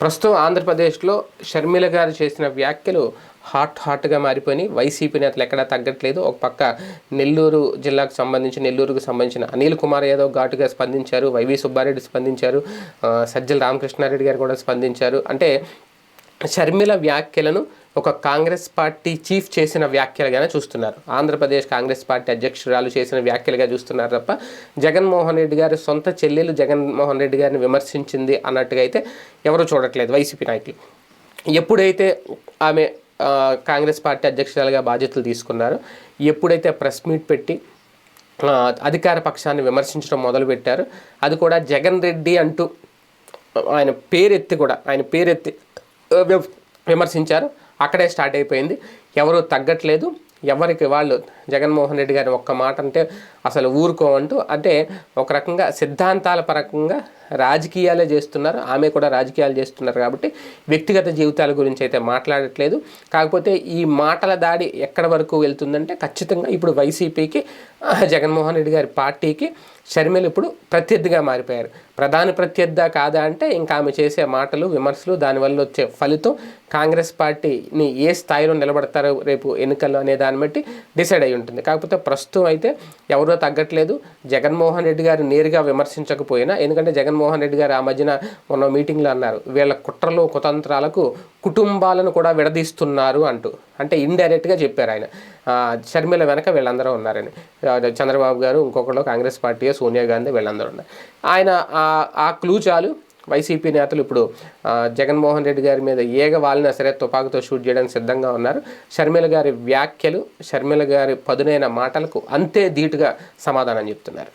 ప్రస్తుతం ఆంధ్రప్రదేశ్లో షర్మిల గారు చేసిన వ్యాఖ్యలు హాట్ హాట్గా మారిపోయి వైసీపీ నేతలు ఎక్కడా తగ్గట్లేదు. ఒక పక్క నెల్లూరు జిల్లాకు సంబంధించి నెల్లూరుకు సంబంధించిన అనిల్ కుమార్ యాదవ్ ఘాటుగా స్పందించారు. వైవి సుబ్బారెడ్డి స్పందించారు. సజ్జల రామకృష్ణారెడ్డి గారు కూడా స్పందించారు. అంటే షర్మిల వ్యాఖ్యలను ఒక కాంగ్రెస్ పార్టీ చీఫ్ చేసిన వ్యాఖ్యలుగానే చూస్తున్నారు. ఆంధ్రప్రదేశ్ కాంగ్రెస్ పార్టీ అధ్యక్షురాలు చేసిన వ్యాఖ్యలుగా చూస్తున్నారు తప్ప జగన్మోహన్ రెడ్డి గారి సొంత చెల్లెలు జగన్మోహన్ రెడ్డి గారిని విమర్శించింది అన్నట్టుగా అయితే ఎవరు చూడట్లేదు వైసీపీ నాయకులు. ఎప్పుడైతే ఆమె కాంగ్రెస్ పార్టీ అధ్యక్షురాలుగా బాధ్యతలు తీసుకున్నారో ఎప్పుడైతే ప్రెస్ మీట్ పెట్టి అధికార పక్షాన్ని విమర్శించడం మొదలుపెట్టారు అది కూడా జగన్ రెడ్డి అంటూ ఆయన పేరెత్తి కూడా ఆయన పేరెత్తి విమర్శించారు. అక్కడే స్టార్ట్ అయిపోయింది. ఎవరు తగ్గట్లేదు. ఎవరికి వాళ్ళు జగన్మోహన్ రెడ్డి గారి ఒక్క మాట అంటే అసలు ఊరుకోమంటూ అంటే ఒక రకంగా సిద్ధాంతాల పరంగా రాజకీయాలే చేస్తున్నారు. ఆమె కూడా రాజకీయాలు చేస్తున్నారు కాబట్టి వ్యక్తిగత జీవితాల గురించి అయితే మాట్లాడట్లేదు. కాకపోతే ఈ మాటల దాడి ఎక్కడ వరకు వెళ్తుందంటే ఖచ్చితంగా ఇప్పుడు వైసీపీకి జగన్మోహన్ రెడ్డి గారి పార్టీకి షర్మిలు ఇప్పుడు ప్రత్యర్థిగా మారిపోయారు. ప్రధాన ప్రత్యర్థ కాదా అంటే ఇంకా ఆమె చేసే మాటలు విమర్శలు దానివల్ల వచ్చే ఫలితం కాంగ్రెస్ పార్టీని ఏ స్థాయిలో నిలబడతారో రేపు ఎన్నికల్లో అనే దాన్ని బట్టి డిసైడ్ అయి ఉంటుంది. కాకపోతే ప్రస్తుతం అయితే ఎవరో తగ్గట్లేదు. జగన్మోహన్ రెడ్డి గారు నేరుగా విమర్శించకపోయినా ఎందుకంటే జగన్మోహన్ రెడ్డి గారు ఆ మధ్యన మొన్న మీటింగ్లో అన్నారు వీళ్ళ కుట్రలు కుతంత్రాలకు కుటుంబాలను కూడా విడదీస్తున్నారు అంటూ. అంటే ఇండైరెక్ట్గా చెప్పారు ఆయన. షర్మిల వెనక వీళ్ళందరూ ఉన్నారని. చంద్రబాబు గారు ఇంకొకళ్ళు కాంగ్రెస్ పార్టీ సోనియా గాంధీ వీళ్ళందరూ ఉన్నారు. ఆయన ఆ- ఆ క్లూ చాలు. వైసీపీ నేతలు ఇప్పుడు జగన్మోహన్ రెడ్డి గారి మీద ఏగ వాలినా సరే తుపాకుతో షూట్ చేయడానికి సిద్ధంగా ఉన్నారు. షర్మిల గారి వ్యాఖ్యలు షర్మిల గారి పదునైన మాటలకు అంతే ధీటుగా సమాధానం చెప్తున్నారు.